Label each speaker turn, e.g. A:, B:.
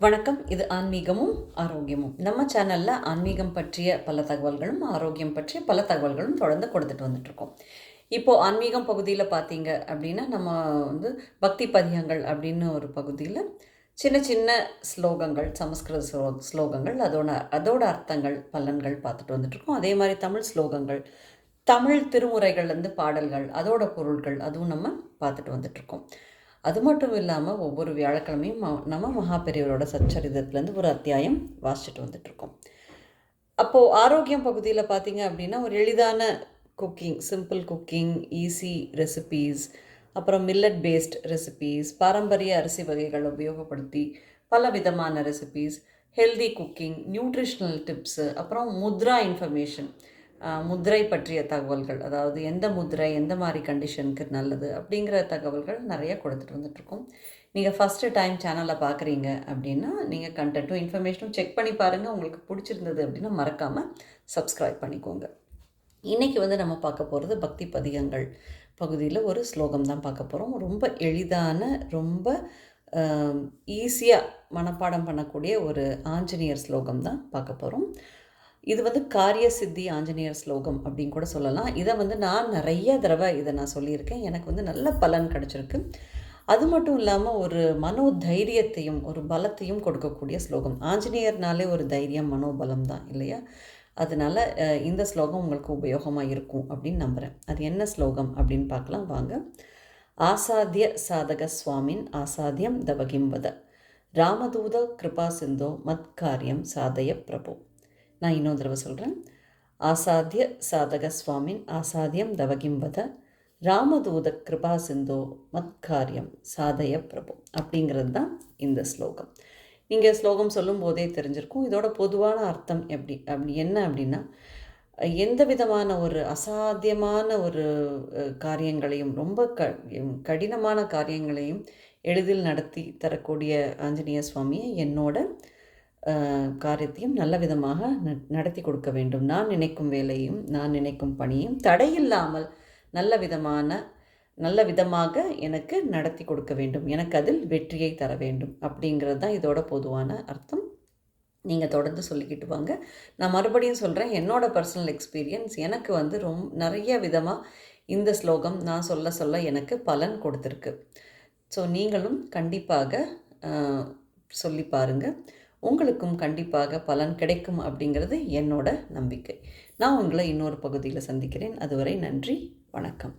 A: வணக்கம். இது ஆன்மீகமும் ஆரோக்கியமும். நம்ம சேனலில் ஆன்மீகம் பற்றிய பல தகவல்களும் ஆரோக்கியம் பற்றிய பல தகவல்களும் தொடர்ந்து கொடுத்துட்டு வந்துட்ருக்கோம் இப்போது ஆன்மீகம் பகுதியில் பார்த்தீங்க அப்படின்னா நம்ம வந்து பக்தி பதியங்கள் அப்படின்னு ஒரு பகுதியில் சின்ன சின்ன ஸ்லோகங்கள் சமஸ்கிருத ஸ்லோ ஸ்லோகங்கள் அதோட அதோட அர்த்தங்கள் பலன்கள் பார்த்துட்டு வந்துட்ருக்கோம் அதே மாதிரி தமிழ் ஸ்லோகங்கள் தமிழ் திருமுறைகள்லேருந்து பாடல்கள் அதோட பொருள்கள் அதுவும் நம்ம பார்த்துட்டு வந்துட்ருக்கோம் அது மட்டும் இல்லாமல் ஒவ்வொரு வியாழக்கிழமையும் ம- நம்ம மகாபெரியவரோட சச்சரிதத்துலேருந்து ஒரு அத்தியாயம் வாசிச்சுட்டு வந்துட்ருக்கோம் அப்போது ஆரோக்கியம் பகுதியில் பார்த்திங்க அப்படின்னா ஒரு எளிதான cooking simple cooking easy recipes அப்புறம் மில்லட் பேஸ்ட் ரெசிபீஸ் பாரம்பரிய அரிசி வகைகளை உபயோகப்படுத்தி பல விதமான recipes healthy cooking nutritional tips அப்புறம் முத்ரா இன்ஃபர்மேஷன் முதிரை பற்றிய தகவல்கள் அதாவது எந்த முதிரை எந்த மாதிரி கண்டிஷனுக்கு நல்லது அப்படிங்கிற தகவல்கள் நிறைய கொடுத்துட்டு வந்துட்ருக்கோம் நீங்கள் ஃபஸ்ட்டு டைம் சேனலை பார்க்குறீங்க அப்படின்னா நீங்கள் கண்டென்ட்டும் இன்ஃபர்மேஷனும் செக் பண்ணி பாருங்கள் உங்களுக்கு பிடிச்சிருந்தது அப்படின்னா மறக்காமல் சப்ஸ்கிரைப் பண்ணிக்கோங்க. இன்றைக்கி வந்து நம்ம பார்க்க போகிறது பக்தி பதிகங்கள். பகுதியில் ஒரு ஸ்லோகம் தான் பார்க்க போகிறோம் ரொம்ப எளிதான ரொம்ப ஈஸியாக மனப்பாடம் பண்ணக்கூடிய ஒரு ஆஞ்சநேயர் ஸ்லோகம் தான் பார்க்க போகிறோம் இது வந்து காரிய சித்தி ஆஞ்சநேயர் ஸ்லோகம் அப்படின்னு கூட சொல்லலாம். இதை வந்து நான் நிறைய தடவை இதை நான் சொல்லியிருக்கேன். எனக்கு வந்து நல்ல பலன் கிடச்சிருக்கு. அது மட்டும் இல்லாமல் ஒரு மனோ தைரியத்தையும் ஒரு பலத்தையும் கொடுக்கக்கூடிய ஸ்லோகம். ஆஞ்சநேயர்னாலே ஒரு தைரியம் மனோபலம் தான் இல்லையா? அதனால் இந்த ஸ்லோகம் உங்களுக்கு உபயோகமாக இருக்கும் அப்படின்னு நம்புகிறேன் அது என்ன ஸ்லோகம் அப்படின்னு பார்க்கலாம். வாங்க. ஆசாத்திய சாதக சுவாமின் ஆசாத்தியம் தவகிம்பத. ராமதூத கிருபா சிந்தோ மத்காரியம் சாதய பிரபு. நான் இன்னொரு தடவை சொல்கிறேன் ஆசாத்திய சாதக சுவாமின் ஆசாத்தியம் தவகிம்பத ராமதூத கிருபா சிந்தோ மத்காரியம் சாதய பிரபு அப்படிங்கிறது தான் இந்த ஸ்லோகம். நீங்கள் ஸ்லோகம் சொல்லும் போதே தெரிஞ்சிருக்கும். இதோட பொதுவான அர்த்தம் எப்படி அப்படி என்ன அப்படின்னா எந்த விதமான ஒரு அசாத்தியமான ஒரு காரியங்களையும் ரொம்ப க கடினமான காரியங்களையும் எளிதில் நடத்தி தரக்கூடிய ஆஞ்சநேய சுவாமியை என்னோட காரியத்தையும் நல்ல விதமாக ந- நடத்தி கொடுக்க வேண்டும். நான் நினைக்கும் வேலையும் நான் நினைக்கும் பணியும் தடையில்லாமல் நல்ல விதமான நல்ல விதமாக எனக்கு நடத்தி கொடுக்க வேண்டும். எனக்கு அதில் வெற்றியை தர வேண்டும். அப்படிங்கிறது தான் இதோட பொதுவான அர்த்தம். நீங்கள் தொடர்ந்து சொல்லிக்கிட்டு வாங்க. நான் மறுபடியும் சொல்கிறேன் என்னோடய பர்சனல் எக்ஸ்பீரியன்ஸ் எனக்கு வந்து ரொம்ப நிறைய விதமாக இந்த ஸ்லோகம் நான் சொல்ல சொல்ல எனக்கு பலன் கொடுத்துருக்கு. ஸோ நீங்களும் கண்டிப்பாக சொல்லி பாருங்கள் உங்களுக்கும் கண்டிப்பாக பலன் கிடைக்கும் அப்படிங்கிறது என்னோட நம்பிக்கை. நான் உங்களை இன்னொரு பகுதியில் சந்திக்கிறேன். அதுவரை நன்றி வணக்கம்.